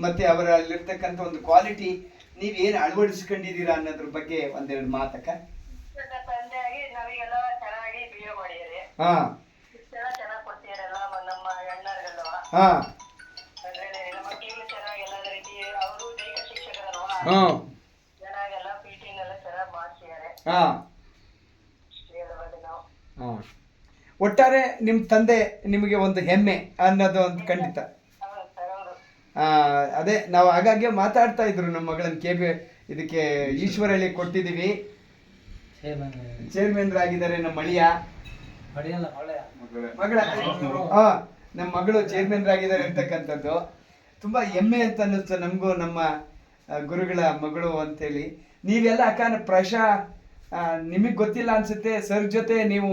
ಮತ್ತೆ ಅವರಲ್ಲಿರ್ತಕ್ಕಂಥ ಒಂದು ಕ್ವಾಲಿಟಿ ನೀವೇನು ಅಳವಡಿಸ್ಕೊಂಡಿದ್ದೀರಾ ಅನ್ನೋದ್ರ ಬಗ್ಗೆ ಒಂದೆರಡು ಮಾತಕ್ಕ? ಮಾಡಿದ್ದಾರೆ ಹಾ. ಹಾ. ಒಟ್ಟಾರೆ ನಿಮ್ಮ ತಂದೆ ನಿಮಗೆ ಒಂದು ಹೆಮ್ಮೆ ಅನ್ನೋದು ಒಂದು ಖಂಡಿತ. ಅದೇ ನಾವು ಆಗಾಗ್ಗೆ ಮಾತಾಡ್ತಾ ಇದ್ರು ನಮ್ಮ ಮಗಳನ್ನ ಕೆ ಬಿ ಇದಕ್ಕೆ ಹೇಳಿ ಕೊಟ್ಟಿದ್ದೀವಿ. ಚೇರ್ಮನ್ ಆಗಿದ್ದಾರೆ ನಮ್ಮ ಅಳಿಯ. ಮಗಳ. ಹಾ ನಮ್ಮ ಮಗಳು ಚೇರ್ಮನ್ ಆಗಿದ್ದಾರೆ ಅಂತಕ್ಕಂಥದ್ದು. ತುಂಬಾ ಹೆಮ್ಮೆ ಅಂತ ಅನ್ನಿಸ್ತು ನಮಗೂ ನಮ್ಮ ಗುರುಗಳ ಮಗಳು ಅಂತೇಳಿ. ನೀವೆಲ್ಲ ಅಕ್ಕ ಪ್ರಶಾ ನಿಮಗೆ ಗೊತ್ತಿಲ್ಲ ಅನ್ಸುತ್ತೆ? ಸರ್ ಜೊತೆ ನೀವು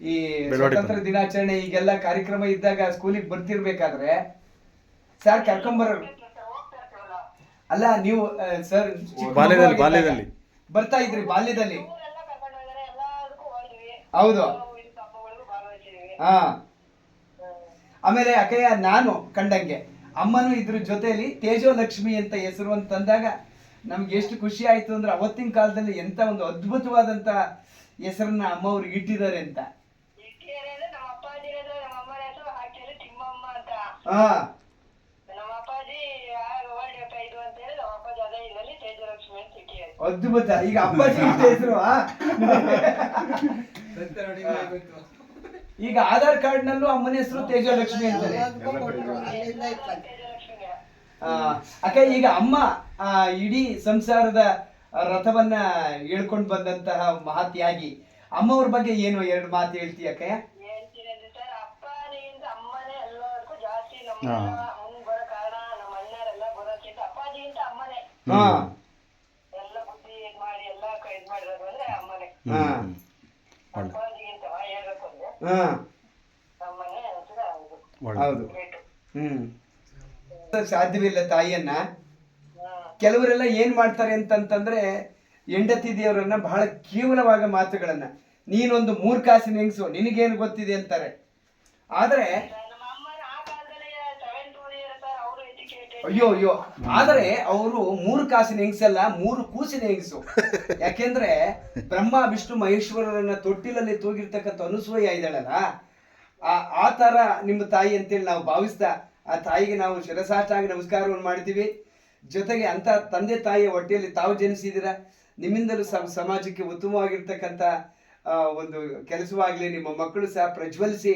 ಈ ಸ್ವಾತಂತ್ರ್ಯ ದಿನಾಚರಣೆ ಈಗೆಲ್ಲ ಕಾರ್ಯಕ್ರಮ ಇದ್ದಾಗ ಸ್ಕೂಲಿಗೆ ಬರ್ತಿರ್ಬೇಕಾದ್ರೆ ಸರ್ ಕರ್ಕೊಂಡ್ ಬರೋರು. ಅಲ್ಲ ನೀವು ಸರ್ ಬಾಲ್ಯದಲ್ಲಿ- ಬಾಲ್ಯದಲ್ಲಿ. ಬರ್ತಾ ಇದ್ರಿ ಬಾಲ್ಯದಲ್ಲಿ. ಹೌದು. ಹಾ. ಆಮೇಲೆ ಅಕ್ಕಯ್ಯ ನಾನು ಕಂಡಂಗೆ ಅಮ್ಮನು ಇದ್ರ ಜೊತೆಲಿ ತೇಜೋಲಕ್ಷ್ಮಿ ಅಂತ ಹೆಸರು ಅಂತ ತಂದಾಗ ನಮ್ಗೆ ಎಷ್ಟು ಖುಷಿ ಆಯ್ತು ಅಂದ್ರೆ ಅವತ್ತಿನ ಕಾಲದಲ್ಲಿ ಎಂತ ಒಂದು ಅದ್ಭುತವಾದಂತ ಹೆಸರನ್ನ ಅಮ್ಮ ಅವ್ರಿಗೆ ಇಟ್ಟಿದ್ದಾರೆ ಅಂತ. ಇಟ್ಟಿದ್ದಾರೆ ಅಂದ್ರೆ ನಮ್ಮ ಅಪ್ಪಾಜಿ ಹೆಸರು ನಮ್ಮ ಅಮ್ಮನ ಹೆಸರು ಹಾಕಿದ್ರೆ ತಿಮ್ಮಮ್ಮ ಅಂತ ಹಾ ನಮ್ಮ ಅಪ್ಪಾಜಿ ವರ್ಲ್ಡ್ ಕಪ್ ಇದು ಅಂತ ಹೇಳಿ ನಮ್ಮ ಅಪ್ಪಾಜಿ ಅದೇ ಇದರಲ್ಲಿ ತೇಜಲಕ್ಷ್ಮಿ ಅಂತ ಇಟ್ಟಿದ್ದಾರೆ ಅದ್ಭುತ. ಈಗ ಅಪ್ಪಾಜಿ ಇಟ್ಟ ಹೆಸರು ಆ? ಈಗ ಆಧಾರ್ ಕಾರ್ಡ್ ನಲ್ಲೂ ಅಮ್ಮನ ಹೆಸರು ತೇಜಲಕ್ಷ್ಮಿ ಅಂತಾರೆ. ಅಕ್ಕ ಈಗ ಅಮ್ಮ ಆ, ಇಡೀ ಸಂಸಾರದ ರಥವನ್ನ ಹೇಳ್ಕೊಂಡು ಬಂದಂತಹ ಮಹಾತಿಯಾಗಿ ಅಮ್ಮವ್ರ ಬಗ್ಗೆ ಏನು ಎರಡು ಮಾತು ಹೇಳ್ತೀಯ ಅಕ್ಕಯ್ಯ? ಹೇಳ್ತೀನಿ ಹೌದು. ಹ್ಞೂ ಸಾಧ್ಯವಿಲ್ಲ ತಾಯಿಯನ್ನ. ಕೆಲವರೆಲ್ಲ ಏನ್ ಮಾಡ್ತಾರೆ ಅಂತಂತಂದ್ರೆ ಹೆಂಡತಿ ದೇವರನ್ನ ಬಹಳ ಕೇವಲವಾದ ಮಾತುಗಳನ್ನ. ನೀನೊಂದು ಮೂರ್ಖಾಸಿನ ಹೆಂಗಸು ನಿನಗೇನು ಗೊತ್ತಿದೆ ಅಂತಾರೆ. ಆದ್ರೆ ನಮ್ಮ ಅಮ್ಮನ ಆ ಕಾಲದಲ್ಲಿ ಸೆವೆನ್ ಟೂ ಇಯರ್ ಸರ್ ಅವರು ಎಜುಕೇಟೆಡ್ ಅಯ್ಯೋ ಅಯ್ಯೋ. ಆದರೆ ಅವರು ಮೂರು ಕಾಸಿನ ಹೆಂಗಸಲ್ಲ ಮೂರು ಕೂಸಿನ ಹೆಂಗಸು. ಯಾಕೆಂದ್ರೆ ಬ್ರಹ್ಮ ವಿಷ್ಣು ಮಹೇಶ್ವರರನ್ನ ತೊಟ್ಟಿಲಲ್ಲಿ ತೂಗಿರ್ತಕ್ಕಂಥ ಅನುಸೂಯ ಇದ್ದಾಳಲ್ಲ. ಆ ಆ ತರ ನಿಮ್ಮ ತಾಯಿ ಅಂತೇಳಿ ನಾವು ಭಾವಿಸ್ತಾ ಆ ತಾಯಿಗೆ ನಾವು ಶಿರಸಾಷ್ಟಾಗಿ ನಮಸ್ಕಾರವನ್ನು ಮಾಡ್ತೀವಿ. ಜೊತೆಗೆ ಅಂತ ತಂದೆ ತಾಯಿಯ ಹೊಟ್ಟೆಯಲ್ಲಿ ತಾವು ಜನಿಸಿದಿರ ನಿಮ್ಮಿಂದಲೂ ಸಮ ಸಮಾಜಕ್ಕೆ ಉತ್ತಮವಾಗಿರ್ತಕ್ಕಂಥ ಆ, ಒಂದು ಕೆಲಸವಾಗಲಿ ನಿಮ್ಮ ಮಕ್ಕಳು ಸಹ ಪ್ರಜ್ವಲಿಸಿ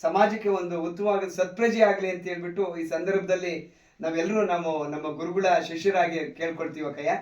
ಸಮಾಜಕ್ಕೆ ಒಂದು ಉತ್ತಮವಾದ ಸತ್ಪ್ರಜೆ ಆಗಲಿ ಅಂತ ಹೇಳ್ಬಿಟ್ಟು ಈ ಸಂದರ್ಭದಲ್ಲಿ ನಾವೆಲ್ಲರೂ ನಮ್ಮ ನಮ್ಮ ಗುರುಗಳ ಶಿಷ್ಯರಾಗಿ ಕೇಳ್ಕೊಳ್ತೀವಿ ಅಕ್ಕಯ್ಯ